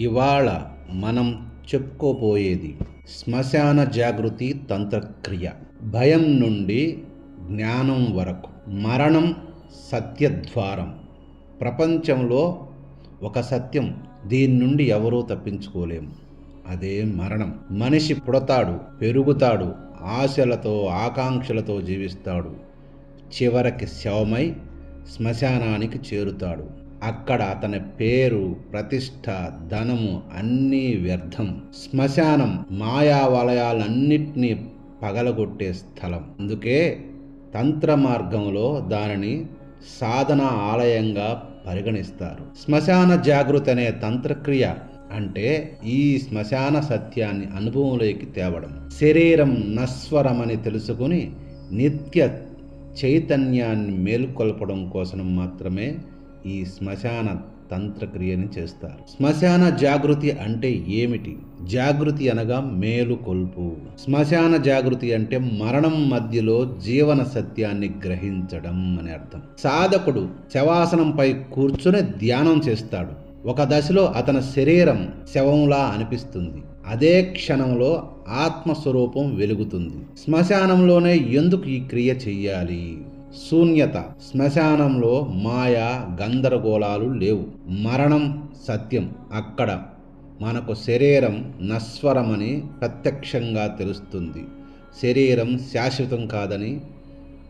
ఇవాళ మనం చెప్పుకోబోయేది శ్మశాన జాగృతి తంత్రక్రియ. భయం నుండి జ్ఞానం వరకు. మరణం సత్యద్వారం. ప్రపంచంలో ఒక సత్యం దీని నుండి ఎవరూ తప్పించుకోలేము అదే మరణం. మనిషి పుడతాడు పెరుగుతాడు ఆశలతో ఆకాంక్షలతో జీవిస్తాడు. చివరికి శవమై శ్మశానానికి చేరుతాడు. అక్కడ అతని పేరు ప్రతిష్ట ధనము అన్నీ వ్యర్థం. శ్మశానం మాయా వలయాలన్నిటినీ పగలగొట్టే స్థలం. అందుకే తంత్ర మార్గంలో దానిని సాధన ఆలయంగా పరిగణిస్తారు. శ్మశాన జాగృతి అనే తంత్రక్రియ అంటే ఈ శ్మశాన సత్యాన్ని అనుభవంలోకి తేవడం. శరీరం నశ్వరమని తెలుసుకుని నిత్య చైతన్యాన్ని మేల్కొల్పడం కోసం మాత్రమే ఈ శ్మశాన తంత్రక్రియని చేస్తారు. శ్మశాన జాగృతి అంటే ఏమిటి? జాగృతి అనగా మేలుకొల్పు శ్మశాన జాగృతి అంటే మరణం మధ్యలో జీవన సత్యాన్ని గ్రహించడం అని అర్థం. సాధకుడు శవాసనంపై కూర్చుని ధ్యానం చేస్తాడు. ఒక దశలో అతని శరీరం శవంలా అనిపిస్తుంది. అదే క్షణంలో ఆత్మస్వరూపం వెలుగుతుంది. శ్మశానంలోనే ఎందుకు ఈ క్రియ చెయ్యాలి? శూన్యత. శ్మశానంలో మాయ గందరగోళాలు లేవు. మరణం సత్యం. అక్కడ మనకు శరీరం నశ్వరమని ప్రత్యక్షంగా తెలుస్తుంది. శరీరం శాశ్వతం కాదని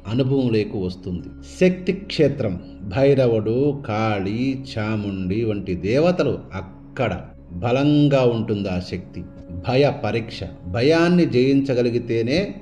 అనుభవంలోకి వస్తుంది. శక్తి క్షేత్రం భైరవుడు కాళి చాముండి వంటి దేవతలు అక్కడ బలంగా ఉంటుంది ఆ శక్తి? భయ పరీక్ష. భయాన్ని జయించగలిగితేనే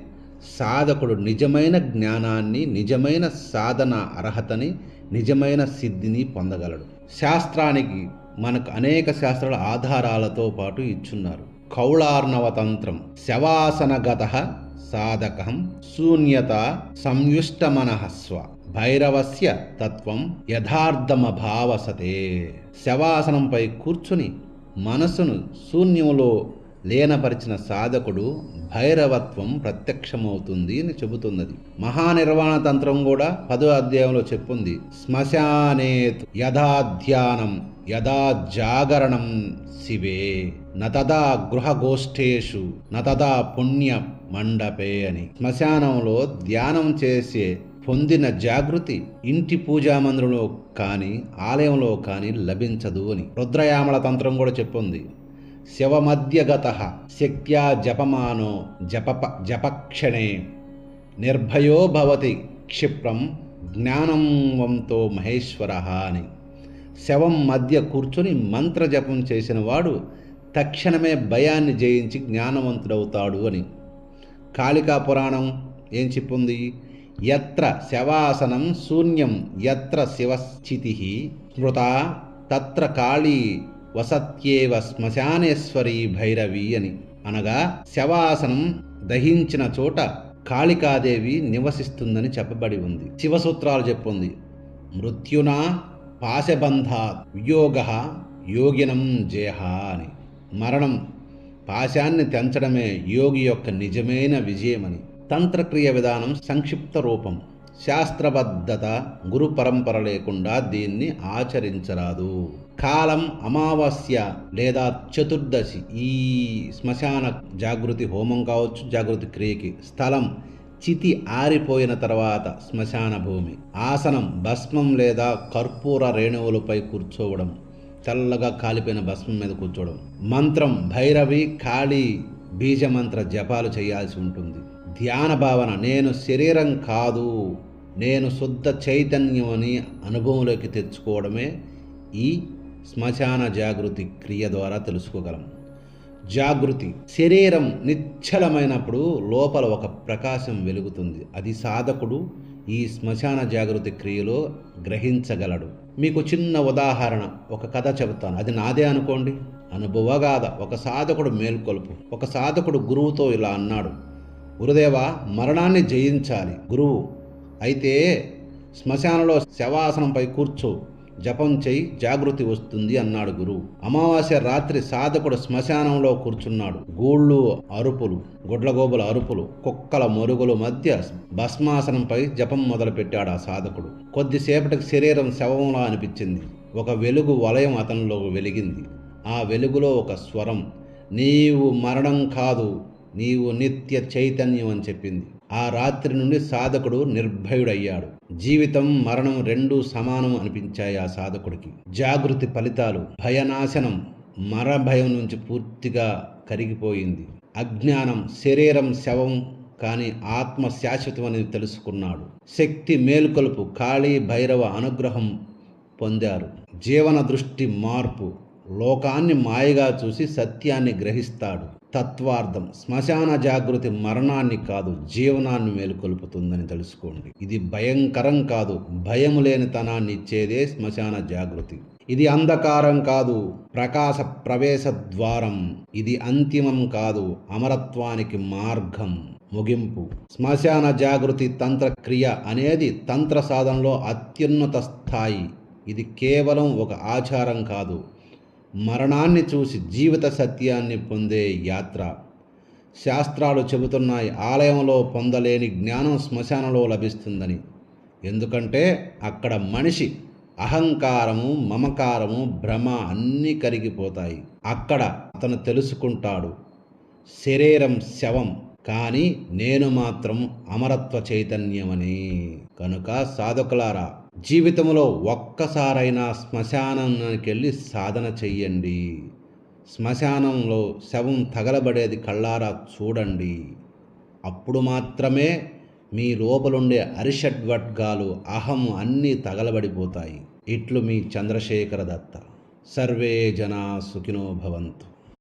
సాధకుడు నిజమైన జ్ఞానాన్ని నిజమైన సాధన అర్హతని నిజమైన సిద్ధిని పొందగలడు. శాస్త్రానికి మనకు అనేక శాస్త్రాల ఆధారాలతో పాటు ఇచ్చున్నారు. కౌళార్ణవతంత్రం శవాసనగత సాధకం శూన్యత సంయుష్టమనహస్వ భైరవస్య తత్వం యథార్థమభావసతే. శవాసనంపై కూర్చుని మనసును శూన్యములో లీనపరిచిన సాధకుడు భైరవత్వం ప్రత్యక్షమవుతుంది అని చెబుతున్నది. మహానిర్వాణ తంత్రం కూడా పదో అధ్యాయంలో చెప్పుంది. శ్మశానేత్ యథాధ్యానం యదా జాగరణం శివే నతదా గృహగోష్ఠేషు నతదా పుణ్య మండపే అని. శ్మశానంలో ధ్యానం చేసే పొందిన జాగృతి ఇంటి పూజా మందిరంలో కానీ ఆలయంలో కానీ లభించదు అని. రుద్రయామల తంత్రం కూడా చెప్పుంది. శవమధ్యగత శక్త్యా జపమానో జప జపక్షణే. నిర్భయో భవతి క్షిప్రం జ్ఞానంవంతో మహేశ్వర అని. శవం మధ్య కూర్చుని మంత్రజపం చేసిన వాడు తక్షణమే భయాన్ని జయించి జ్ఞానవంతుడవుతాడు అని. కాళికా పురాణం ఏం చెప్పుంది? ఎత్ర శవాసనం శూన్యం ఎత్ర శివస్థితి స్మృత తత్ర కాళీ వసత్యేవ శ్మశానేశ్వరీ భైరవి అని. అనగా శవాసనం దహించిన చోట కాళికాదేవి నివసిస్తుందని చెప్పబడి ఉంది. శివసూత్రాలు చెప్పుంది. మృత్యునా పాశబంధా వియోగ యోగినం జేహ అని. మరణం పాశాన్ని తెంచడమే యోగి యొక్క నిజమైన విజయమని. తంత్రక్రియ విధానం సంక్షిప్త రూపం. శాస్త్రబద్ధత గురు పరంపర లేకుండా దీన్ని ఆచరించరాదు. కాలం అమావాస్య లేదా చతుర్దశి ఈ శ్మశాన జాగృతి హోమం కావచ్చు జాగృతి క్రియకి స్థలం చితి ఆరిపోయిన తర్వాత శ్మశాన భూమి. ఆసనం భస్మం లేదా కర్పూర రేణువులపై కూర్చోవడం చల్లగా కాలిపోయిన భస్మం మీద కూర్చోవడం. మంత్రం భైరవి కాళీ బీజమంత్ర జపాలు చేయాల్సి ఉంటుంది. ధ్యాన భావన నేను శరీరం కాదు నేను శుద్ధ చైతన్యం అని అనుభవంలోకి తెచ్చుకోవడమే ఈ శ్మశాన జాగృతి క్రియ ద్వారా తెలుసుకోగలం. జాగృతి శరీరం నిశ్చలమైనప్పుడు లోపల ఒక ప్రకాశం వెలుగుతుంది. అది సాధకుడు ఈ శ్మశాన జాగృతి క్రియలో గ్రహించగలడు. మీకు చిన్న ఉదాహరణ ఒక కథ చెబుతాను. అది నాదే అనుకోండి. అనుభవగాథ. ఒక సాధకుడు మేల్కొల్పు. ఒక సాధకుడు గురువుతో ఇలా అన్నాడు. గురుదేవ మరణాన్ని జయించాలి. గురువు అయితే శ్మశానంలో శవాసనంపై కూర్చో. జపం చేయి జాగృతి వస్తుంది అన్నాడు గురువు అమావాస్య రాత్రి సాధకుడు శ్మశానంలో కూర్చున్నాడు. గూళ్ళు అరుపులు గుడ్లగోబుల అరుపులు కుక్కల మరుగుల మధ్య భస్మాసనంపై జపం మొదలుపెట్టాడు ఆ సాధకుడు. కొద్దిసేపటికి శరీరం శవంలా అనిపించింది. ఒక వెలుగు వలయం అతనిలో వెలిగింది. ఆ వెలుగులో ఒక స్వరం నీవు మరణం కాదు నీవు నిత్య చైతన్యం అని చెప్పింది. ఆ రాత్రి నుండి సాధకుడు నిర్భయుడయ్యాడు. జీవితం మరణం రెండూ సమానం అనిపించాయి ఆ సాధకుడికి. జాగృతి ఫలితాలు భయనాశనం మర భయం నుంచి పూర్తిగా కరిగిపోయింది. అజ్ఞానం శరీరం శవం కానీ ఆత్మ శాశ్వతం అనేది తెలుసుకున్నాడు. శక్తి మేలుకొలుపు కాళీ భైరవ అనుగ్రహం పొందారు. జీవన దృష్టి మార్పు లోకాన్ని మాయగా చూసి సత్యాన్ని గ్రహిస్తాడు. తత్వార్థం. శ్మశాన జాగృతి మరణాన్ని కాదు జీవనాన్ని మేలుకొల్పుతుందని తెలుసుకోండి. ఇది భయంకరం కాదు. భయం లేనితనాన్ని ఇచ్చేదే శ్మశాన జాగృతి. ఇది అంధకారం కాదు. ప్రకాశ ప్రవేశ ద్వారం. ఇది అంతిమం కాదు. అమరత్వానికి మార్గం. ముగింపు. శ్మశాన జాగృతి తంత్రక్రియ అనేది తంత్ర సాధనలో అత్యున్నత స్థాయి. ఇది కేవలం ఒక ఆచారం కాదు. మరణాన్ని చూసి జీవిత సత్యాన్ని పొందే యాత్ర. శాస్త్రాలు చెబుతున్నాయి ఆలయంలో పొందలేని జ్ఞానం శ్మశానంలో లభిస్తుందని. ఎందుకంటే అక్కడ మనిషి అహంకారము మమకారము భ్రమ అన్నీ కరిగిపోతాయి. అక్కడ అతను తెలుసుకుంటాడు. శరీరం శవం. కానీ నేను మాత్రం అమరత్వ చైతన్యమని. కనుక సాధకులారా జీవితంలో ఒక్కసారైనా శ్మశానానికి వెళ్ళి సాధన చెయ్యండి. శ్మశానంలో శవం తగలబడేది కళ్ళారా చూడండి. అప్పుడు మాత్రమే మీ లోపలుండే అరిషడ్వడ్గాలు అహం అన్నీ తగలబడిపోతాయి. ఇట్లు మీ చంద్రశేఖర దత్త. సర్వే జనా సుఖినో భవంతు.